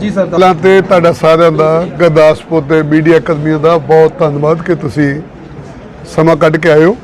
ਜੀ ਸਰ ਪਹਿਲਾਂ ਤੇ ਤੁਹਾਡਾ ਸਾਰਿਆਂ ਦਾ, ਗੁਰਦਾਸਪੁਰ ਦੇ ਮੀਡੀਆ ਕਰਮੀਆਂ ਦਾ ਬਹੁਤ ਧੰਨਵਾਦ ਕਿ ਤੁਸੀਂ ਸਮਾਂ ਕੱਢ ਕੇ ਆਇਓ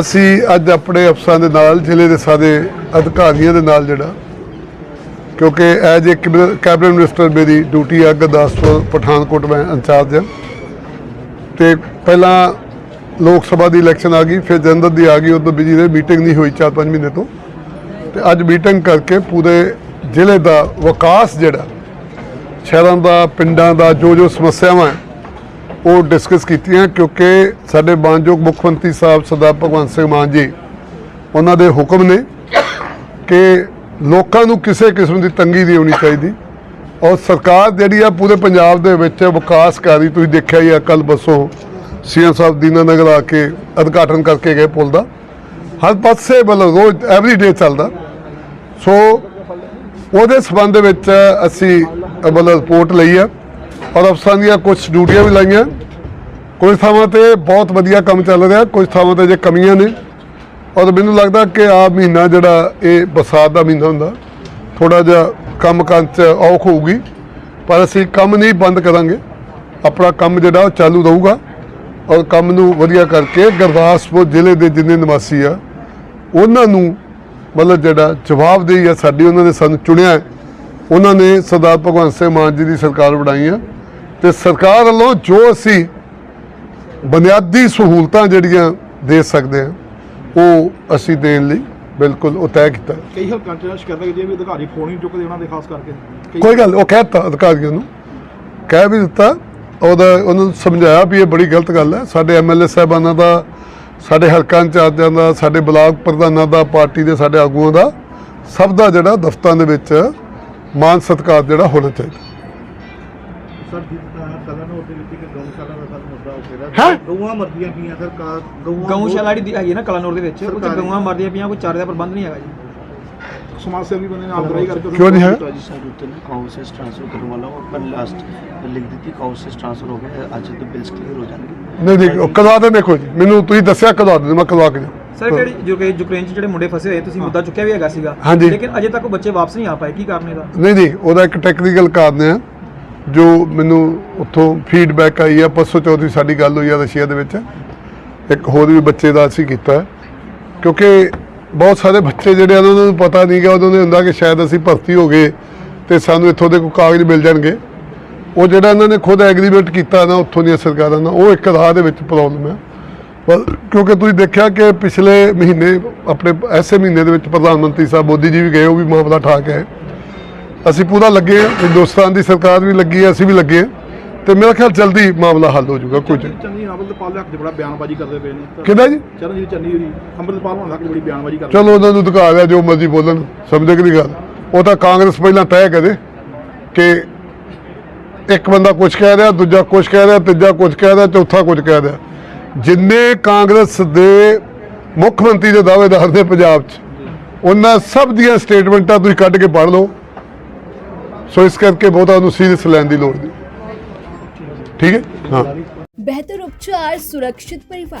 ਅਸੀਂ ਅੱਜ ਆਪਣੇ ਅਫਸਰਾਂ ਦੇ ਨਾਲ, ਜ਼ਿਲ੍ਹੇ ਦੇ ਸਾਰੇ ਅਧਿਕਾਰੀਆਂ ਦੇ ਨਾਲ ਜਿਹੜਾ, ਕਿਉਂਕਿ ਐਜ ਏ ਕੈਬਨਿਟ ਮਿਨਿਸਟਰ ਮੇਰੀ ਡਿਊਟੀ ਆ ਗੁਰਦਾਸਪੁਰ, ਪਠਾਨਕੋਟ ਮੈਂ ਇੰਚਾਰਜ ਹਾਂ। ਤੇ ਪਹਿਲਾਂ ਲੋਕ ਸਭਾ ਦੀ ਇਲੈਕਸ਼ਨ ਆ ਗਈ, ਫਿਰ ਜਨਰਲ ਦੀ ਆ ਗਈ, ਉਦੋਂ ਬਿਜ਼ੀ ਦੇ ਮੀਟਿੰਗ ਨਹੀਂ ਹੋਈ 4-5 ਮਹੀਨੇ ਤੋਂ। ਤੇ ਅੱਜ ਮੀਟਿੰਗ ਕਰਕੇ ਪੂਰੇ ਜ਼ਿਲ੍ਹੇ ਦਾ ਵਿਕਾਸ ਜਿਹੜਾ, ਸ਼ਹਿਰਾਂ ਦਾ, ਪਿੰਡਾਂ ਦਾ ਜੋ ਜੋ ਸਮੱਸਿਆਵਾਂ ਉਹ ਡਿਸਕਸ ਕੀਤੀਆਂ ਕਿਉਂਕਿ ਸਾਡੇ ਮਾਨਯੋਗ ਮੁੱਖ ਮੰਤਰੀ ਸਾਹਿਬ ਸਰਦਾਰ ਭਗਵੰਤ ਸਿੰਘ ਮਾਨ ਜੀ, ਉਹਨਾਂ ਦੇ ਹੁਕਮ ਨੇ ਕਿ ਲੋਕਾਂ ਨੂੰ ਕਿਸੇ ਕਿਸਮ ਦੀ ਤੰਗੀ ਨਹੀਂ ਹੋਣੀ ਚਾਹੀਦੀ ਔਰ ਸਰਕਾਰ ਜਿਹੜੀ ਆ ਪੂਰੇ ਪੰਜਾਬ ਦੇ ਵਿੱਚ ਵਿਕਾਸ ਕਰ ਰਹੀ, ਤੁਸੀਂ ਦੇਖਿਆ ਹੀ ਆ ਕੱਲ ਬਸੋ ਸੀਐਮ ਸਾਹਿਬ ਦੀਨਾਨਗਰ ਆ ਕੇ ਉਦਘਾਟਨ ਕਰਕੇ ਗਏ ਪੁਲ ਦਾ। ਹਰ ਪਾਸੇ ਮਤਲਬ ਰੋਜ਼ ਐਵਰੀ ਡੇ ਚੱਲਦਾ। ਸੋ ਉਹਦੇ ਸਬੰਧ ਵਿੱਚ ਅਸੀਂ ਮਤਲਬ ਰਿਪੋਰਟ ਲਈ ਆ ਔਰ ਅਫਸਰਾਂ ਦੀਆਂ ਕੁਝ ਡਿਊਟੀਆਂ ਵੀ ਲਾਈਆਂ। ਕੁਝ ਥਾਵਾਂ ਤੇ ਬਹੁਤ ਵਧੀਆ ਕੰਮ ਚੱਲ ਰਿਹਾ, ਕੁਝ ਥਾਵਾਂ ਤੇ ਜੇ ਕਮੀਆਂ ਨੇ। ਔਰ ਮੈਨੂੰ ਲੱਗਦਾ ਕਿ ਆ ਮਹੀਨਾ ਜਿਹੜਾ ਇਹ ਬਰਸਾਤ ਦਾ ਮਹੀਨਾ ਹੁੰਦਾ ਥੋੜਾ ਜਿਹਾ ਕੰਮ ਕਰਨ ਚ ਔਖ ਹੋਊਗੀ, ਪਰ ਅਸੀਂ ਕੰਮ ਨਹੀਂ ਬੰਦ ਕਰਾਂਗੇ। ਆਪਣਾ ਕੰਮ ਜਿਹੜਾ ਉਹ ਚਾਲੂ ਰਹੂਗਾ। ਔਰ ਕੰਮ ਨੂੰ ਵਧੀਆ ਕਰਕੇ ਗੁਰਦਾਸਪੁਰ ਜ਼ਿਲ੍ਹੇ ਦੇ ਜਿੰਨੇ ਨਿਵਾਸੀ ਆ, ਉਹਨਾਂ ਨੂੰ ਮਤਲਬ ਜਿਹੜਾ ਜਵਾਬਦੇਹੀ ਆ ਸਾਡੀ ਉਹਨਾਂ ਨੇ ਸਾਨੂੰ ਚੁਣਿਆ। ਉਹਨਾਂ ਨੇ ਸਰਦਾਰ ਭਗਵੰਤ ਸਿੰਘ ਮਾਨ ਜੀ ਦੀ ਸਰਕਾਰ ਬਣਾਈ ਆ ਤੇ ਸਰਕਾਰ ਵੱਲੋਂ ਜੋ ਅਸੀਂ ਬੁਨਿਆਦੀ ਸਹੂਲਤਾਂ ਜਿਹੜੀਆਂ ਦੇ ਸਕਦੇ ਆ ਉਹ ਅਸੀਂ ਦੇਣ ਲਈ ਬਿਲਕੁਲ ਉਹ ਤੈਅ ਕੀਤਾ ਕਈ ਹਲਕਾਂ 'ਚ ਸ਼ਿਕਾਇਤਾਂ ਕੀਤੀਆਂ ਵੀ ਅਧਿਕਾਰੀ ਫੋਨ ਹੀ ਨਹੀਂ ਚੁੱਕਦੇ ਉਹਨਾਂ ਦੇ ਖਾਸ ਕਰਕੇ ਕਈ- ਕੋਈ ਗੱਲ ਉਹ ਕਹਿਤਾ ਅਧਿਕਾਰੀਆਂ ਨੂੰ। ਕਹਿ ਵੀ ਦਿੱਤਾ ਉਹਦਾ ਉਹਨਾਂ ਨੂੰ ਸਮਝਾਇਆ ਵੀ ਇਹ ਬੜੀ ਗਲਤ ਗੱਲ ਹੈ। ਸਾਡੇ ਐਮਐਲਏ ਸਾਹਿਬਾਨਾਂ ਦਾ ਸਾਡੇ ਹਲਕਾਂ ਚਾਰਜਾਂ ਦਾ ਸਾਡੇ ਬਲਾਕ ਪ੍ਰਧਾਨਾਂ ਦਾ ਪਾਰਟੀ ਦੇ ਸਾਡੇ ਆਗੂਆਂ ਦਾ ਸਭ ਦਾ ਜਿਹੜਾ ਦਫ਼ਤਰਾਂ ਦੇ ਵਿੱਚ ਮਾਨ ਸਤਕਾਰ ਜਿਹੜਾ ਹੋਣਾ ਚਾਹੀਦਾ। ਸਰ ਜਿੱਦਾਂ ਬਣੇ ਨਾਲ ਕਰਕੇ ਕਿਉਂ ਨਹੀਂ ਹੈ? ਸਰ ਟ੍ਰਾਂਸਫਰ ਕਰਨ ਵਾਲਾ ਉਹ ਪਰ ਲਾਸਟ ਲਿਖ ਦਿੱਤੀ ਕਾਉਂਸਸ ਟ੍ਰਾਂਸਫਰ ਹੋ ਗਿਆ ਅੱਜ ਤੋਂ ਬਿਲਸ ਕਲੀਅਰ ਨਹੀਂ ਨਹੀਂ ਉਹ ਕਰਵਾ ਦੇ ਦੇਖੋ ਜੀ ਮੈਨੂੰ ਤੁਸੀਂ ਦੱਸਿਆ ਕਰਵਾ ਦੇ ਮੈਂ ਕਰਵਾ ਕੇ। ਸਰ ਕਿਹੜੀ ਕਿ ਯੂਕਰੇਨ 'ਚ ਜਿਹੜੇ ਮੁੰਡੇ ਫਸੇ ਹੋਏ ਤੁਸੀਂ ਮੁੱਦਾ ਚੁੱਕਿਆ ਵੀ ਹੈਗਾ ਸੀਗਾ। ਲੇਕਿਨ ਅਜੇ ਤੱਕ ਉਹ ਬੱਚੇ ਵਾਪਸ ਨਹੀਂ ਆ ਪਾਏ ਕੀ ਕਾਰਨ ਇਹਦਾ ਨਹੀਂ ਨਹੀਂ ਉਹਦਾ ਇੱਕ ਟੈਕਨੀਕਲ ਕਾਰਨ ਹੈ ਜੋ ਮੈਨੂੰ ਉੱਥੋਂ ਫੀਡਬੈਕ ਆਈ ਹੈ ਪਰਸੋਂ ਚੌਥੀ ਸਾਡੀ ਗੱਲ ਹੋਈ ਹੈ ਰਸ਼ੀਆ ਦੇ ਵਿੱਚ ਇੱਕ ਹੋਰ ਵੀ ਬੱਚੇ ਦਾ ਅਸੀਂ ਕੀਤਾ। ਕਿਉਂਕਿ ਬਹੁਤ ਸਾਰੇ ਬੱਚੇ ਜਿਹੜੇ ਆ, ਉਹਨਾਂ ਨੂੰ ਪਤਾ ਨਹੀਂ ਗਾ ਉਹਨਾਂ ਨੂੰ ਹੁੰਦਾ ਕਿ ਸ਼ਾਇਦ ਅਸੀਂ ਭਰਤੀ ਹੋ ਗਏ ਤੇ ਸਾਨੂੰ ਇੱਥੋਂ ਦੇ ਕੋਈ ਕਾਗਜ਼ ਮਿਲ ਜਾਣਗੇ ਉਹ ਜਿਹੜਾ ਇਹਨਾਂ ਨੇ ਖੁਦ ਐਗਰੀਮੈਂਟ ਕੀਤਾ ਨਾ ਉੱਥੋਂ ਦੀਆਂ ਸਰਕਾਰਾਂ ਨਾਲ ਉਹ ਇੱਕ ਰਾਹ ਦੇ ਵਿੱਚ ਪ੍ਰੋਬਲਮ ਹੈ। ਪਰ ਕਿਉਂਕਿ ਤੁਸੀਂ ਦੇਖਿਆ ਕਿ ਪਿਛਲੇ ਮਹੀਨੇ ਆਪਣੇ ਐਸੇ ਮਹੀਨੇ ਦੇ ਵਿੱਚ ਪ੍ਰਧਾਨ ਮੰਤਰੀ ਸਾਹਿਬ ਮੋਦੀ ਜੀ ਵੀ ਗਏ ਉਹ ਵੀ ਮਾਮਲਾ ਠਾ ਕੇ ਅਸੀਂ ਪੂਰਾ ਲੱਗੇ ਹਾਂ ਹਿੰਦੁਸਤਾਨ ਦੀ ਸਰਕਾਰ ਵੀ ਲੱਗੀ ਹੈ ਅਸੀਂ ਵੀ ਲੱਗੇ ਹਾਂ। ਤੇ ਮੇਰਾ ਖਿਆਲ ਜਲਦੀ ਮਾਮਲਾ ਹੱਲ ਹੋ ਜਾਊਗਾ ਕੁਝ। ਚੰਨੀ ਅਮਰਪਾਲ ਦੇ ਹੱਕ 'ਚ ਬੜਾ ਬਿਆਨਬਾਜ਼ੀ ਕਰਦੇ ਪਏ ਨੇ। ਕਿਹਦਾ ਜੀ? ਚਰਨਜੀਤ ਚੰਨੀ ਜੀ ਅਮਰਪਾਲ ਹੋਣ ਹੱਕ 'ਚ ਬੜੀ ਬਿਆਨਬਾਜ਼ੀ ਕਰਦੇ ਚਲੋ ਉਹਨਾਂ ਨੂੰ ਅਧਿਕਾਰ ਹੈ ਜੋ ਮਰਜ਼ੀ ਬੋਲਣ ਸਮਝੇ ਕਿ ਨਹੀਂ ਗੱਲ। ਉਹ ਤਾਂ ਕਾਂਗਰਸ ਪਹਿਲਾਂ ਤੈਅ ਕਰੇ ਕਿ ਇੱਕ ਬੰਦਾ ਕੁਝ ਕਹਿ ਰਿਹਾ, ਦੂਜਾ ਕੁਝ ਕਹਿ ਰਿਹਾ, ਤੀਜਾ ਕੁਝ ਕਹਿ ਰਿਹਾ, ਚੌਥਾ ਕੁਝ ਕਹਿ ਰਿਹਾ। ਜਿੰਨੇ ਕਾਂਗਰਸ ਦੇ ਮੁੱਖ ਮੰਤਰੀ ਦੇ ਦਾਅਵੇਦਾਰ ਨੇ ਪੰਜਾਬ 'ਚ, ਉਹਨਾਂ ਸਭ ਦੀਆਂ ਸਟੇਟਮੈਂਟਾਂ ਤੁਸੀਂ ਕੱਢ ਕੇ ਪੜ੍ਹ ਲਓ। ਸੋ ਇਸ ਕਰਕੇ ਬਹੁਤਾ ਉਹਨੂੰ ਸੀਰੀਅਸ ਲੈਣ ਦੀ ਲੋੜ ਨਹੀਂ। ਠੀਕ ਹੈ? ਹਾਂ। ਬਿਹਤਰ ਉਪਚਾਰ, ਸੁਰੱਖਿਅਤ ਪਰਿਵਾਰ।